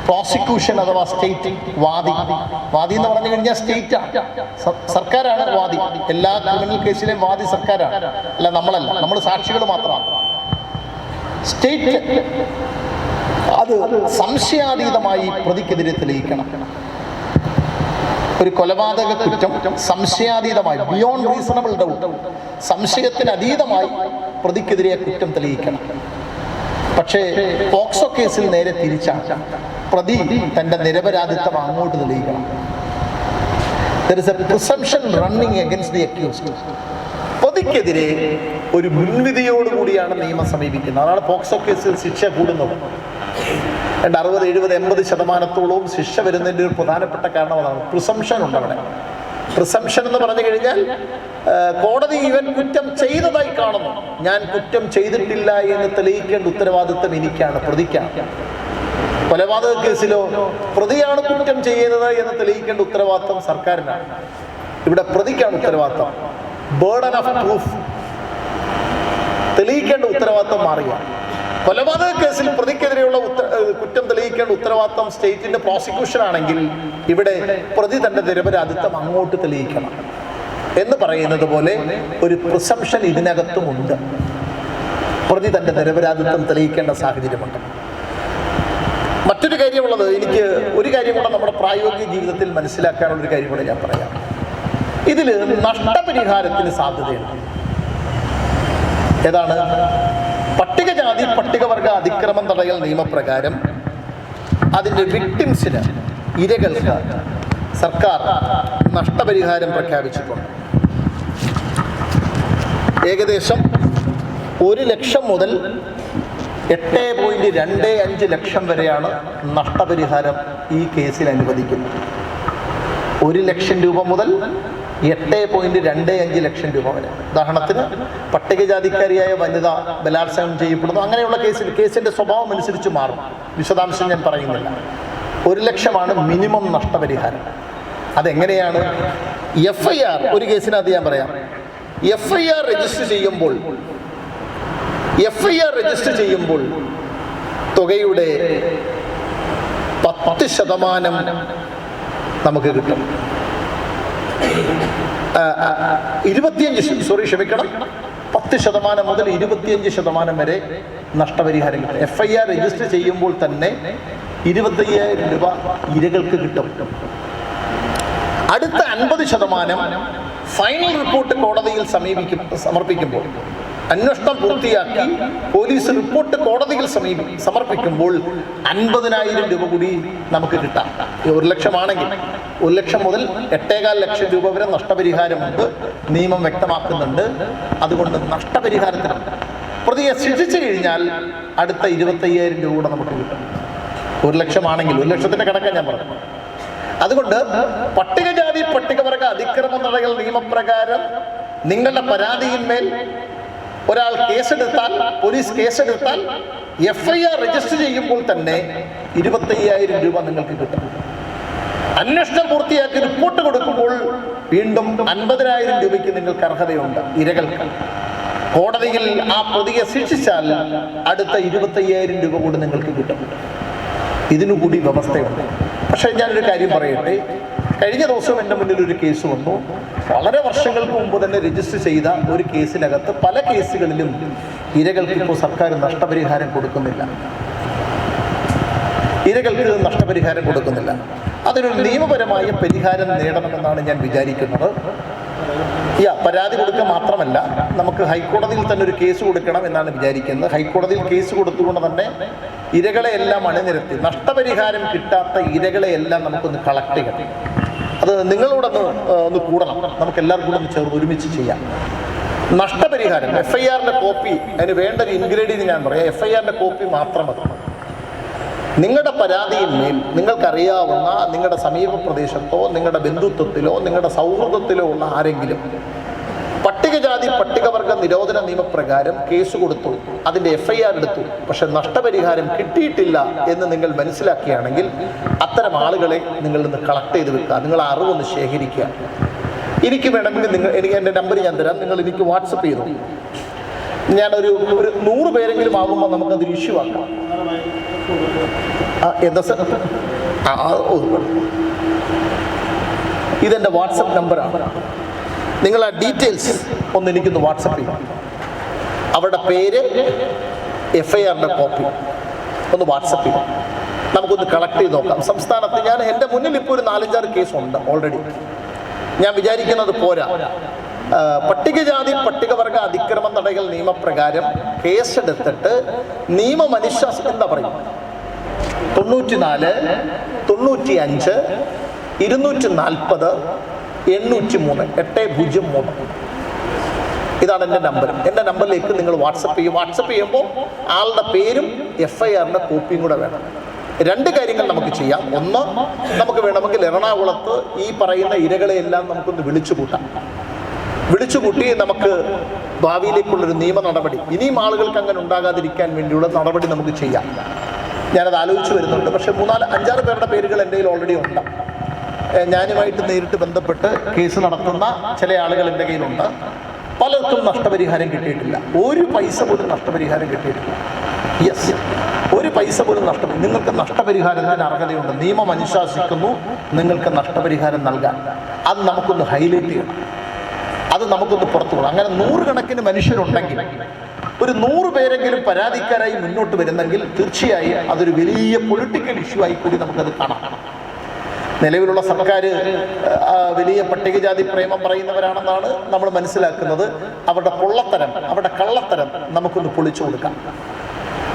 പ്രോസിക്യൂഷൻ അഥവാ സ്റ്റേറ്റ് വാദി. വാദി എന്ന് പറഞ്ഞു കഴിഞ്ഞാൽ സ്റ്റേറ്റ് സർക്കാരാണ് വാദി. എല്ലാ ക്രിമിനൽ കേസിലെയും വാദി സർക്കാരാണ്. അല്ല നമ്മളല്ല. നമ്മൾ സാക്ഷികൾ മാത്രമാണ്. സ്റ്റേറ്റ് അത് സംശയാതീതമായി പ്രതിക്കെതിരെ തെളിയിക്കണം. ഒരു കൊലപാതക കുറ്റം സംശയാതീതമായി ബിയോണ്ട് റീസണബിൾ ഡൗട്ട് സംശയത്തിന് അതീതമായി പ്രതിക്കെതിരെ കുറ്റം തെളിയിക്കണം. പക്ഷേ പോക്സോ കേസിൽ നേരെ തിരിച്ചാണ്. പ്രതി തന്റെ നിരപരാധിത്വം അങ്ങോട്ട് തെളിയിക്കണം. Against the accused. പ്രതിക്കെതിരെ ഒരു മുൻവിധിയോടുകൂടിയാണ് നിയമം സമീപിക്കുന്നത്. അതാണ് പോക്സോ കേസിൽ ശിക്ഷ കൂടുന്നത്. രണ്ട് അറുപത് എഴുപത് എൺപത് ശതമാനത്തോളവും ശിക്ഷ വരുന്നതിന്റെ ഒരു പ്രധാനപ്പെട്ട കാരണം അതാണ്. പ്രിസംഷൻ ഉണ്ട് അവിടെ. പ്രിസംഷൻ എന്ന് പറഞ്ഞു കഴിഞ്ഞാൽ കോടതി ഇവൻ കുറ്റം ചെയ്തതായി കാണുന്നു. ഞാൻ കുറ്റം ചെയ്തിട്ടില്ല എന്ന് തെളിയിക്കേണ്ട ഉത്തരവാദിത്വം എനിക്കാണ് പ്രതിക്കാണ്. കൊലപാതക കേസിലോ പ്രതിയാണ് കുറ്റം ചെയ്യുന്നത് എന്ന് തെളിയിക്കേണ്ട ഉത്തരവാദിത്വം സർക്കാരിനാണ്. ഇവിടെ പ്രതിക്കാണ് ഉത്തരവാദിത്വം ബേർഡൻ ഓഫ് പ്രൂഫ് തെളിയിക്കേണ്ട ഉത്തരവാദിത്വം മാറിയ. കൊലപാതക കേസിൽ പ്രതിക്കെതിരെയുള്ള കുറ്റം തെളിയിക്കേണ്ട ഉത്തരവാദിത്വം സ്റ്റേറ്റിന്റെ പ്രോസിക്യൂഷൻ ആണെങ്കിൽ ഇവിടെ പ്രതി തന്റെ നിരപരാധിത്വം അങ്ങോട്ട് തെളിയിക്കണം എന്ന് പറയുന്നത് പോലെ ഒരു പ്രിസംഷൻ ഇതിനകത്തുമുണ്ട്. പ്രതി തന്റെ നിരപരാധിത്വം തെളിയിക്കേണ്ട സാഹചര്യമുണ്ട്. മറ്റൊരു കാര്യമുള്ളത് എനിക്ക് ഒരു കാര്യം കൂടെ നമ്മുടെ പ്രായോഗിക ജീവിതത്തിൽ മനസ്സിലാക്കാനുള്ള ഒരു കാര്യം കൂടെ ഞാൻ പറയാം. ഇതിൽ നഷ്ടപരിഹാരത്തിന് സാധ്യതയുണ്ട്. ഏതാണ്? പട്ടികജാതി പട്ടികവർഗ അതിക്രമം തടയൽ നിയമപ്രകാരം അതിന്റെ വിക്ടിംസിന് ഇരകൾക്ക് സർക്കാർ നഷ്ടപരിഹാരം പ്രഖ്യാപിച്ചിട്ടുണ്ട്. ഏകദേശം ഒരു ലക്ഷം മുതൽ എട്ട് പോയിന്റ് രണ്ട് അഞ്ച് ലക്ഷം വരെയാണ് നഷ്ടപരിഹാരം ഈ കേസിൽ അനുവദിക്കുന്നത്. ഒരു ലക്ഷം രൂപ മുതൽ എട്ട് പോയിന്റ് രണ്ട് അഞ്ച് ലക്ഷം രൂപ വരെ. ഉദാഹരണത്തിന് പട്ടികജാതിക്കാരിയായ വനിത ബലാത്സംഗം ചെയ്യപ്പെടുന്നു. അങ്ങനെയുള്ള കേസിൽ കേസിന്റെ സ്വഭാവം അനുസരിച്ച് മാറും. വിശദാംശം ഞാൻ പറയുന്നില്ല. ഒരു ലക്ഷമാണ് മിനിമം നഷ്ടപരിഹാരം. അതെങ്ങനെയാണ്? എഫ് ഐ ആർ ഒരു കേസിനകത്ത് ഞാൻ പറയാം. എഫ് ഐ ആർ രജിസ്റ്റർ ചെയ്യുമ്പോൾ എഫ് ഐ ആർ രജിസ്റ്റർ ചെയ്യുമ്പോൾ തുകയുടെ പത്ത് ശതമാനം നമുക്ക് കിട്ടും. ഇരുപത്തിയഞ്ച് സോറി ക്ഷമിക്കണം. പത്ത് ശതമാനം മുതൽ ഇരുപത്തിയഞ്ച് ശതമാനം വരെ നഷ്ടപരിഹാരം കിട്ടും. എഫ് ഐ ആർ രജിസ്റ്റർ ചെയ്യുമ്പോൾ തന്നെ ഇരുപത്തയ്യായിരം രൂപ ഇരകൾക്ക് കിട്ടും. അടുത്ത അൻപത് ശതമാനം ഫൈനൽ റിപ്പോർട്ട് കോടതിയിൽ സമീപിക്കും സമർപ്പിക്കുമ്പോൾ അന്വേഷണം പൂർത്തിയാക്കി പോലീസ് റിപ്പോർട്ട് കോടതിയിൽ സമീപം സമർപ്പിക്കുമ്പോൾ അൻപതിനായിരം രൂപ കൂടി നമുക്ക് കിട്ടാം. ഒരു ലക്ഷമാണെങ്കിൽ ഒരു ലക്ഷം മുതൽ എട്ടേകാൽ ലക്ഷം രൂപ വരെ നഷ്ടപരിഹാരമുണ്ട് നിയമം വ്യക്തമാക്കുന്നുണ്ട്. അതുകൊണ്ട് നഷ്ടപരിഹാരത്തിന് പ്രതിയെ ശിക്ഷിച്ചു കഴിഞ്ഞാൽ അടുത്ത ഇരുപത്തയ്യായിരം രൂപ കൂടെ നമുക്ക് കിട്ടും. ഒരു ലക്ഷമാണെങ്കിൽ ഒരു ലക്ഷത്തിന്റെ കണക്കാണ് ഞാൻ പറഞ്ഞു അതുകൊണ്ട് പട്ടികജാതി പട്ടികവർഗ അതിക്രമ നടകൾ നിയമപ്രകാരം നിങ്ങളുടെ പരാതിയിന്മേൽ ഒരാൾ കേസെടുത്താൽ പോലീസ് കേസെടുത്താൽ എഫ് ഐ ആർ രജിസ്റ്റർ ചെയ്യുമ്പോൾ തന്നെ ഇരുപത്തയ്യായിരം രൂപ നിങ്ങൾക്ക് കിട്ടും. അന്വേഷണം പൂർത്തിയാക്കി റിപ്പോർട്ട് കൊടുക്കുമ്പോൾ വീണ്ടും അൻപതിനായിരം രൂപയ്ക്ക് നിങ്ങൾക്ക് അർഹതയുണ്ട് ഇരകൾക്ക്. കോടതിയിൽ ആ പ്രതിയെ ശിക്ഷിച്ചാൽ അടുത്ത ഇരുപത്തയ്യായിരം രൂപ കൂടി നിങ്ങൾക്ക് കിട്ടും. ഇതിനു കൂടി വ്യവസ്ഥയുണ്ട്. പക്ഷേ ഞാനൊരു കാര്യം പറയട്ടെ? കഴിഞ്ഞ ദിവസം എന്റെ മുന്നിൽ ഒരു കേസ് വന്നു. വളരെ വർഷങ്ങൾക്ക് മുമ്പ് തന്നെ രജിസ്റ്റർ ചെയ്ത ഒരു കേസിനകത്ത് പല കേസുകളിലും ഇരകൾക്ക് ഇപ്പോൾ സർക്കാർ നഷ്ടപരിഹാരം കൊടുക്കുന്നില്ല. ഇരകൾക്ക് നഷ്ടപരിഹാരം കൊടുക്കുന്നില്ല. അതിനൊരു നിയമപരമായ പരിഹാരം നേടണമെന്നാണ് ഞാൻ വിചാരിക്കുന്നത്. യാ പരാതി കൊടുക്കുക മാത്രമല്ല നമുക്ക് ഹൈക്കോടതിയിൽ തന്നെ ഒരു കേസ് കൊടുക്കണം എന്നാണ് വിചാരിക്കുന്നത്. ഹൈക്കോടതിയിൽ കേസ് കൊടുത്തുകൊണ്ട് തന്നെ ഇരകളെ എല്ലാം അണിനിരത്തി. നഷ്ടപരിഹാരം കിട്ടാത്ത ഇരകളെയെല്ലാം നമുക്കൊന്ന് കളക്ട് ചെയ്യണം. അത് നിങ്ങളോടൊന്ന് ഒന്ന് ഒന്ന് കൂടണം. നമുക്ക് എല്ലാവർക്കും കൂടെ ഒന്ന് ചേർന്ന് ഒരുമിച്ച് ചെയ്യാം. നഷ്ടപരിഹാരം എഫ് ഐ ആറിന്റെ കോപ്പി അതിന് വേണ്ട ഒരു ഇൻഗ്രീഡിയന്റ് ഞാൻ പറയാം. എഫ് ഐ ആറിന്റെ കോപ്പി മാത്രം മതി. നിങ്ങളുടെ പരാതിയിന്മേൽ നിങ്ങൾക്കറിയാവുന്ന നിങ്ങളുടെ സമീപ പ്രദേശത്തോ നിങ്ങളുടെ ബന്ധുത്വത്തിലോ നിങ്ങളുടെ സൗഹൃദത്തിലോ ഉള്ള ആരെങ്കിലും പട്ടികജാതി പട്ടികവർഗ നിരോധന നിയമപ്രകാരം കേസ് കൊടുത്തു. അതിന്റെ എഫ്ഐആർ എടുത്തു. പക്ഷെ നഷ്ടപരിഹാരം കിട്ടിയിട്ടില്ല എന്ന് നിങ്ങൾ മനസ്സിലാക്കിയാണെങ്കിൽ അത്തരം ആളുകളെ നിങ്ങൾ നിന്ന് കളക്ട് ചെയ്ത് വെക്കുക. നിങ്ങൾ അറിവൊന്ന് ശേഖരിക്കുക. എനിക്ക് വേണമെങ്കിൽ നിങ്ങൾ എനിക്ക് എന്റെ നമ്പർ ഞാൻ തരാം. നിങ്ങൾ എനിക്ക് വാട്സപ്പ് ചെയ്തു. ഞാനൊരു ഒരു നൂറ് പേരെങ്കിലും ആകുമ്പോൾ നമുക്കതൊരു ഇഷ്യൂ ആക്കാം. എന്താ സർ? ആ. ഇതെന്റെ വാട്സപ്പ് നമ്പറാണ് നിങ്ങൾ ആ ഡീറ്റെയിൽസ് ഒന്ന് എനിക്കൊന്ന് വാട്സപ്പ് ചെയ്യും. അവരുടെ പേര് എഫ് ഐ ആറിന്റെ കോപ്പി ഒന്ന് വാട്സപ്പ് ചെയ്യും. നമുക്കൊന്ന് കളക്ട് ചെയ്ത് നോക്കാം. സംസ്ഥാനത്ത് ഞാൻ എന്റെ മുന്നിൽ ഇപ്പോൾ ഒരു നാലഞ്ചാറ് കേസുണ്ട് ഓൾറെഡി ഞാൻ വിചാരിക്കുന്നത് പോരാ. പട്ടികജാതി പട്ടികവർഗ അതിക്രമം തടയൽ നിയമപ്രകാരം കേസെടുത്തിട്ട് നിയമമനുശാസനം എന്താ പറയും. തൊണ്ണൂറ്റിനാല് തൊണ്ണൂറ്റി അഞ്ച് ഇരുന്നൂറ്റി നാൽപ്പത് എണ്ണൂറ്റി മൂന്ന് എട്ട് പൂജ്യം മൂന്ന്. ഇതാണ് എന്റെ നമ്പർ. എന്റെ നമ്പറിലേക്ക് നിങ്ങൾ വാട്സപ്പ് ചെയ്യും. വാട്സപ്പ് ചെയ്യുമ്പോൾ ആളുടെ പേരും എഫ് ഐ ആറിന്റെ കോപ്പിയും കൂടെ വേണം. രണ്ട് കാര്യങ്ങൾ നമുക്ക് ചെയ്യാം. ഒന്ന് നമുക്ക് വേണമെങ്കിൽ എറണാകുളത്ത് ഈ പറയുന്ന ഇരകളെയെല്ലാം നമുക്കൊന്ന് വിളിച്ചു കൂട്ടാം വിളിച്ചു കൂട്ടി നമുക്ക് ഭാവിയിലേക്കുള്ളൊരു നിയമ നടപടി. ഇനിയും ആളുകൾക്ക് അങ്ങനെ ഉണ്ടാകാതിരിക്കാൻ വേണ്ടിയുള്ള നടപടി നമുക്ക് ചെയ്യാം. ഞാനത് ആലോചിച്ച് വരുന്നുണ്ട്. പക്ഷേ മൂന്നാൽ അഞ്ചാറ് പേരുടെ പേരുകൾ എന്റെ കയ്യിൽ ഓൾറെഡി ഉണ്ട്. ഏഹ് ഞാനുമായിട്ട് നേരിട്ട് ബന്ധപ്പെട്ട് കേസ് നടത്തുന്ന ചില ആളുകൾ എന്റെ കയ്യിലുണ്ട്. പലർക്കും നഷ്ടപരിഹാരം കിട്ടിയിട്ടില്ല. ഒരു പൈസ പോലും നഷ്ടപരിഹാരം കിട്ടിയിട്ടില്ല. യെസ് ഒരു പൈസ പോലും നഷ്ടം നിങ്ങൾക്ക് നഷ്ടപരിഹാരത്തിന് അർഹതയുണ്ട്. നിയമം അനുശാസിക്കുന്നു. നിങ്ങൾക്ക് നഷ്ടപരിഹാരം നൽകാൻ അത് നമുക്കൊന്ന് ഹൈലൈറ്റ് ചെയ്യണം. അത് നമുക്കൊന്ന് പുറത്തു വിടാം അങ്ങനെ നൂറുകണക്കിന് മനുഷ്യരുണ്ടെങ്കിൽ ഒരു നൂറ് പേരെങ്കിലും പരാതിക്കാരായി മുന്നോട്ട് വരുന്നെങ്കിൽ തീർച്ചയായും അതൊരു വലിയ പൊളിറ്റിക്കൽ ഇഷ്യൂ ആയി കൂടി നമുക്കത് കാണാം. നിലവിലുള്ള സർക്കാർ വലിയ പട്ടികജാതി പ്രേമം പറയുന്നവരാണെന്നാണ് നമ്മൾ മനസ്സിലാക്കുന്നത്. അവരുടെ പൊള്ളത്തരം അവരുടെ കള്ളത്തരം നമുക്കൊന്ന് പൊളിച്ചു കൊടുക്കാം.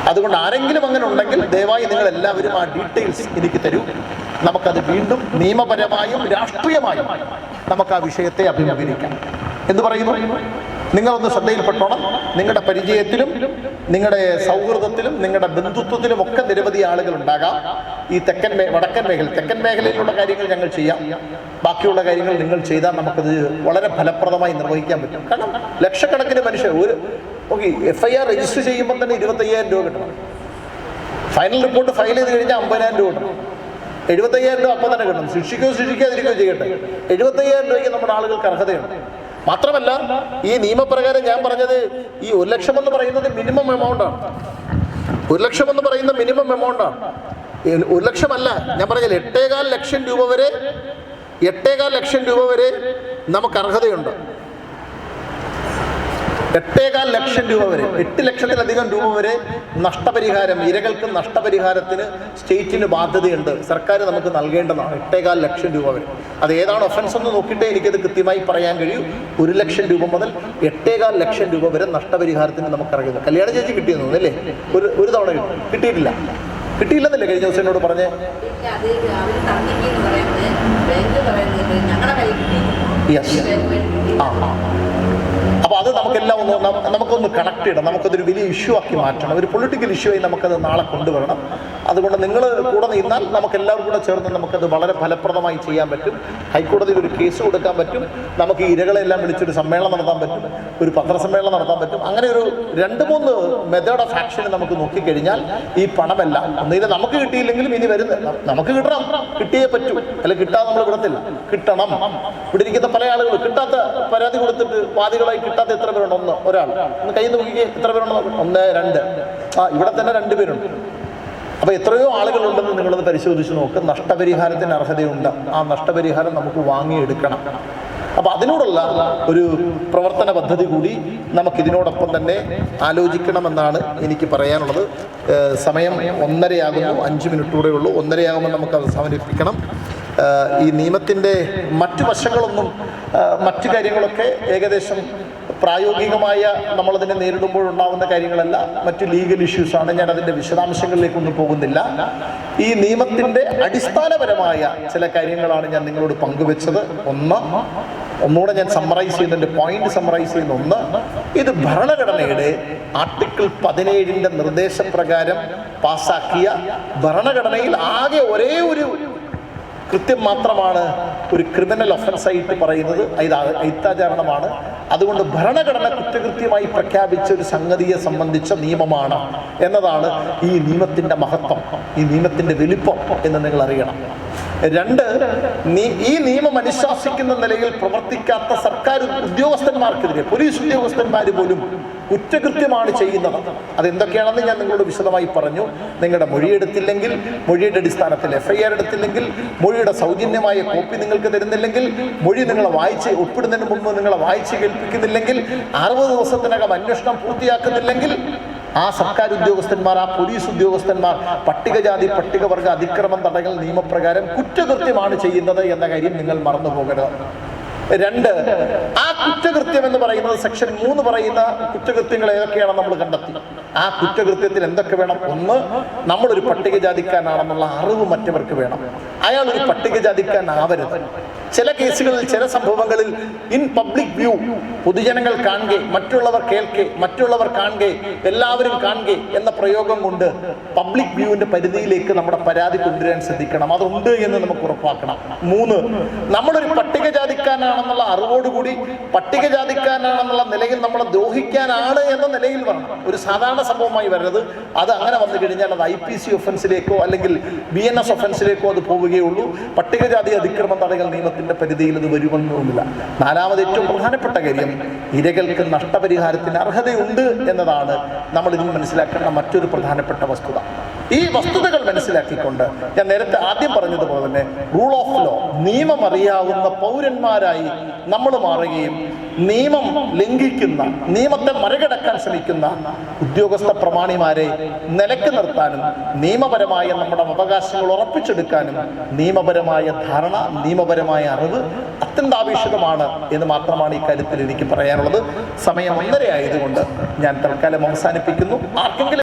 അതുകൊണ്ട് ആരെങ്കിലും അങ്ങനെ ഉണ്ടെങ്കിൽ ദയവായി നിങ്ങൾ എല്ലാവരും ആ ഡീറ്റെയിൽസ് എനിക്ക് തരൂ. നമുക്കത് വീണ്ടും നിയമപരമായും രാഷ്ട്രീയമായും നമുക്ക് ആ വിഷയത്തെ അഭിമുഖീകരിക്കാം. എന്ന് പറയുന്നു? നിങ്ങളൊന്ന് ശ്രദ്ധയിൽപ്പെട്ടോണം. നിങ്ങളുടെ പരിചയത്തിലും നിങ്ങളുടെ സൗഹൃദത്തിലും നിങ്ങളുടെ ബന്ധുത്വത്തിലും ഒക്കെ നിരവധി ആളുകൾ ഉണ്ടാകാം. ഈ തെക്കൻ വടക്കൻ മേഖല തെക്കൻ മേഖലയിലുള്ള കാര്യങ്ങൾ ഞങ്ങൾ ചെയ്യാം. ബാക്കിയുള്ള കാര്യങ്ങൾ നിങ്ങൾ ചെയ്താൽ നമുക്കത് വളരെ ഫലപ്രദമായി നിർവഹിക്കാൻ പറ്റും. കാരണം ലക്ഷക്കണക്കിന് മനുഷ്യർ ഒരു okay F I R register ചെയ്യുമ്പോൾ തന്നെ ഇരുപത്തയ്യായിരം രൂപ കിട്ടണം. ഫൈനൽ റിപ്പോർട്ട് ഫയൽ ചെയ്ത് കഴിഞ്ഞാൽ അമ്പതിനായിരം രൂപ കിട്ടണം. എഴുപത്തയ്യായിരം രൂപ അപ്പം തന്നെ കിട്ടണം. ശിക്ഷിക്കുകയോ ശിക്ഷിക്കാതിരിക്കുകയോ ചെയ്യട്ടെ. എഴുപത്തയ്യായിരം രൂപയ്ക്ക് നമ്മുടെ ആളുകൾക്ക് അർഹതയുണ്ട്. മാത്രമല്ല ഈ നിയമപ്രകാരം ഞാൻ പറഞ്ഞത് ഈ ഒരു ലക്ഷം എന്ന് പറയുന്നത് മിനിമം എമൗണ്ട് ആണ്. ഒരു ലക്ഷം എന്ന് പറയുന്ന മിനിമം എമൗണ്ട് ആണ്. ഒരു ലക്ഷമല്ല ഞാൻ പറഞ്ഞാൽ എട്ടേകാൽ ലക്ഷം രൂപ വരെ എട്ടേകാൽ ലക്ഷം രൂപ വരെ നമുക്ക് അർഹതയുണ്ട്. എട്ടേകാൽ ലക്ഷം രൂപ വരെ എട്ട് ലക്ഷത്തിലധികം രൂപ വരെ നഷ്ടപരിഹാരം ഇരകൾക്ക് നഷ്ടപരിഹാരത്തിന് സ്റ്റേറ്റിന് ബാധ്യതയുണ്ട്. സർക്കാർ നമുക്ക് നൽകേണ്ടതാണ് എട്ടേകാൽ ലക്ഷം രൂപ വരെ. അത് ഏതാണ് ഒഫൻസ് എന്ന് നോക്കിയിട്ടേ എനിക്കത് കൃത്യമായി പറയാൻ കഴിയൂ. ഒരു ലക്ഷം രൂപ മുതൽ എട്ടേകാൽ ലക്ഷം രൂപ വരെ നഷ്ടപരിഹാരത്തിന് നമുക്ക് അറിയുന്നത് കല്യാണ ചേച്ചി കിട്ടിയെന്ന് തോന്നുന്നു അല്ലേ? ഒരു ഒരു തവണ കിട്ടിയിട്ടില്ല. കിട്ടിയില്ലെന്നല്ലേ കഴിഞ്ഞ ദിവസം എന്നോട് പറഞ്ഞേ? യെസ് ആ. ആ. അത് നമുക്കെല്ലാം ഒന്ന് നമുക്കൊന്ന് കണക്ട് ചെയ്യണം. നമുക്കതൊരു വലിയ ഇഷ്യൂ ആക്കി മാറ്റണം. ഒരു പൊളിറ്റിക്കൽ ഇഷ്യൂ ആയി നമുക്കത് നാളെ കൊണ്ടുവരണം. അതുകൊണ്ട് നിങ്ങൾ കൂടെ നിന്നാൽ നമുക്ക് എല്ലാവരും കൂടെ ചേർന്ന് നമുക്കത് വളരെ ഫലപ്രദമായി ചെയ്യാൻ പറ്റും. ഹൈക്കോടതിയിൽ ഒരു കേസ് കൊടുക്കാൻ പറ്റും. നമുക്ക് ഇരകളെല്ലാം വിളിച്ചൊരു സമ്മേളനം നടത്താൻ പറ്റും. ഒരു പത്രസമ്മേളനം നടത്താൻ പറ്റും. അങ്ങനെ ഒരു രണ്ട് മൂന്ന് മെത്തേഡ് ഓഫ് ആക്ഷൻ നമുക്ക് നോക്കിക്കഴിഞ്ഞാൽ ഈ പണമല്ല. ഒന്നുകിൽ നമുക്ക് കിട്ടിയില്ലെങ്കിലും ഇനി വരുന്ന നമുക്ക് കിട്ടണം. കിട്ടിയേ പറ്റൂ. അല്ല കിട്ടാതെ നമ്മൾ വിടത്തില്ല. കിട്ടണം. ഇവിടെ ഇരിക്കുന്ന പല ആളുകൾ കിട്ടാത്ത പരാതി കൊടുത്തിട്ട് വാദികളായി കിട്ടാത്ത എത്ര പേരുണ്ട്? ഒന്ന് ഒരാൾ. ഒന്ന് കൈ നോക്കിക്കേ. എത്ര പേരുണ്ട്? ഒന്ന് രണ്ട്. ആ ഇവിടെ തന്നെ രണ്ട് പേരുണ്ട്. അപ്പോൾ എത്രയോ ആളുകളുണ്ടെന്ന് നിങ്ങളത് പരിശോധിച്ച് നോക്ക്. നഷ്ടപരിഹാരത്തിന് അർഹതയുണ്ട്. ആ നഷ്ടപരിഹാരം നമുക്ക് വാങ്ങിയെടുക്കണം. അപ്പോൾ അതിനോടുള്ള ഒരു പ്രവർത്തന പദ്ധതി കൂടി നമുക്കിതിനോടൊപ്പം തന്നെ ആലോചിക്കണമെന്നാണ് എനിക്ക് പറയാനുള്ളത്. സമയം ഒന്നരയാകുന്നു. അഞ്ച് മിനിറ്റ് കൂടെ ഉള്ളൂ. ഒന്നരയാകുമ്പോൾ നമുക്ക് അത് സമർപ്പിക്കണം ഈ നിയമത്തിന്റെ മറ്റു വശങ്ങളൊന്നും മറ്റു കാര്യങ്ങളൊക്കെ ഏകദേശം പ്രായോഗികമായ നമ്മളതിനെ നേരിടുമ്പോഴുണ്ടാവുന്ന കാര്യങ്ങളല്ല മറ്റു ലീഗൽ ഇഷ്യൂസാണ് ഞാൻ അതിന്റെ വിശദാംശങ്ങളിലേക്കൊന്നും പോകുന്നില്ല. ഈ നിയമത്തിന്റെ അടിസ്ഥാനപരമായ ചില കാര്യങ്ങളാണ് ഞാൻ നിങ്ങളോട് പങ്കുവെച്ചത്. ഒന്ന് ഒന്നുകൂടെ ഞാൻ സമ്മറൈസ് ചെയ്യുന്നതിന്റെ പോയിന്റ് സമ്മറൈസ് ചെയ്യുന്ന ഒന്ന് ഇത് ഭരണഘടനയുടെ ആർട്ടിക്കിൾ പതിനേഴിന്റെ നിർദ്ദേശപ്രകാരം പാസാക്കിയ ഭരണഘടനയിൽ ആകെ ഒരേ ഒരു കൃത്യം മാത്രമാണ് ഒരു ക്രിമിനൽ ഒഫൻസായിട്ട് പറയുന്നത്. ഇത് അതുകൊണ്ട് ഭരണഘടന കുറ്റകൃത്യമായി പ്രഖ്യാപിച്ച ഒരു സംഗതിയെ സംബന്ധിച്ച നിയമമാണ് എന്നതാണ് ഈ നിയമത്തിന്റെ മഹത്വം ഈ നിയമത്തിന്റെ വലിപ്പം എന്ന് നിങ്ങൾ അറിയണം. രണ്ട് ഈ നിയമം അനുശാസിക്കുന്ന നിലയിൽ പ്രവർത്തിക്കാത്ത സർക്കാർ ഉദ്യോഗസ്ഥന്മാർക്കെതിരെ പോലീസ് ഉദ്യോഗസ്ഥന്മാർ പോലും കുറ്റകൃത്യമാണ് ചെയ്യുന്നത്. അതെന്തൊക്കെയാണെന്ന് ഞാൻ നിങ്ങളോട് വിശദമായി പറഞ്ഞു. നിങ്ങളുടെ മൊഴിയെടുത്തില്ലെങ്കിൽ മൊഴിയുടെ അടിസ്ഥാനത്തിൽ എഫ് ഐ ആർ എടുത്തില്ലെങ്കിൽ മൊഴിയുടെ സൗജന്യമായ കോപ്പി നിങ്ങൾക്ക് തരുന്നില്ലെങ്കിൽ മൊഴി നിങ്ങളെ വായിച്ച് ഒപ്പിടുന്നതിന് മുമ്പ് നിങ്ങളെ വായിച്ച് കേൾപ്പിക്കുന്നില്ലെങ്കിൽ അറുപത് ദിവസത്തിനകം അന്വേഷണം പൂർത്തിയാക്കുന്നില്ലെങ്കിൽ ആ സർക്കാർ ഉദ്യോഗസ്ഥന്മാർ ആ പോലീസ് ഉദ്യോഗസ്ഥന്മാർ പട്ടികജാതി പട്ടികവർഗ അതിക്രമം തടയൽ നിയമപ്രകാരം കുറ്റകൃത്യമാണ് ചെയ്യുന്നത് എന്ന കാര്യം നിങ്ങൾ മറന്നു പോകരുത് രണ്ട് ആ കുറ്റകൃത്യം എന്ന് പറയുന്നത് സെക്ഷൻ മൂന്ന് പറയുന്ന കുറ്റകൃത്യങ്ങൾ ഏതൊക്കെയാണെന്ന് നമ്മൾ കണ്ടെത്തി. ആ കുറ്റകൃത്യത്തിൽ എന്തൊക്കെ വേണം? ഒന്ന് നമ്മളൊരു പട്ടികജാതിക്കാരനാണെന്നുള്ള അറിവ് മറ്റവർക്ക് വേണം. അയാൾ ഒരു പട്ടികജാതിക്കാരനാവരുത്. ചില കേസുകളിൽ ചില സംഭവങ്ങളിൽ ഇൻ പബ്ലിക് വ്യൂ പൊതുജനങ്ങൾ കാണുകെ മറ്റുള്ളവർ കേൾക്കെ മറ്റുള്ളവർ കാണുകെ എല്ലാവരും കാണുകെ എന്ന പ്രയോഗം കൊണ്ട് പബ്ലിക് വ്യൂവിന്റെ പരിധിയിലേക്ക് നമ്മുടെ പരാതി കൊണ്ടുവരാൻ ശ്രദ്ധിക്കണം. അതുണ്ട് എന്ന് നമുക്ക് ഉറപ്പാക്കണം. മൂന്ന് നമ്മളൊരു പട്ടികജാതിക്കാരനാണെന്നുള്ള അറിവോടുകൂടി പട്ടികജാതിക്കാരനാണെന്നുള്ള നിലയിൽ നമ്മളെ ദ്രോഹിക്കാനാണ് എന്ന നിലയിൽ വരണം. ഒരു സാധാരണ സംഭവമായി വരരുത്. അത് അങ്ങനെ വന്നു കഴിഞ്ഞാൽ അത് ഐ പി സി ഒഫൻസിലേക്കോ അല്ലെങ്കിൽ ബി എൻ എസ് ഒഫൻസിലേക്കോ അത് പോവുകയുള്ളൂ. പട്ടികജാതി അതിക്രമം തടയൽ നിയമത്തിന്റെ പരിധിയിൽ അത് വരുമെന്നൊന്നുമില്ല. നാലാമത് ഏറ്റവും പ്രധാനപ്പെട്ട കാര്യം ഇരകൾക്ക് നഷ്ടപരിഹാരത്തിന് അർഹതയുണ്ട് എന്നതാണ് നമ്മൾ ഇതിൽ മനസ്സിലാക്കേണ്ട മറ്റൊരു പ്രധാനപ്പെട്ട വസ്തുത. ഈ മനസ്സിലാക്കിക്കൊണ്ട് ഞാൻ നേരത്തെ ആദ്യം പറഞ്ഞതുപോലെ തന്നെ റൂൾ ഓഫ് ലോ നിയമം അറിയാവുന്ന പൗരന്മാരായി നമ്മൾ മാറുകയും നിയമം ലംഘിക്കുന്ന നിയമത്തെ മറികടക്കാൻ ശ്രമിക്കുന്ന ഉദ്യോഗസ്ഥ പ്രമാണിമാരെ നിലയ്ക്ക് നിർത്താനും നിയമപരമായ നമ്മുടെ അവകാശങ്ങൾ ഉറപ്പിച്ചെടുക്കാനും നിയമപരമായ ധാരണ നിയമപരമായ അറിവ് അത്യന്താപേക്ഷിതമാണ് എന്ന് മാത്രമാണ് ഈ എനിക്ക് പറയാനുള്ളത്. സമയം ഒന്നര ആയതുകൊണ്ട് ഞാൻ തൽക്കാലം അവസാനിപ്പിക്കുന്നു. ആർക്കെങ്കിലും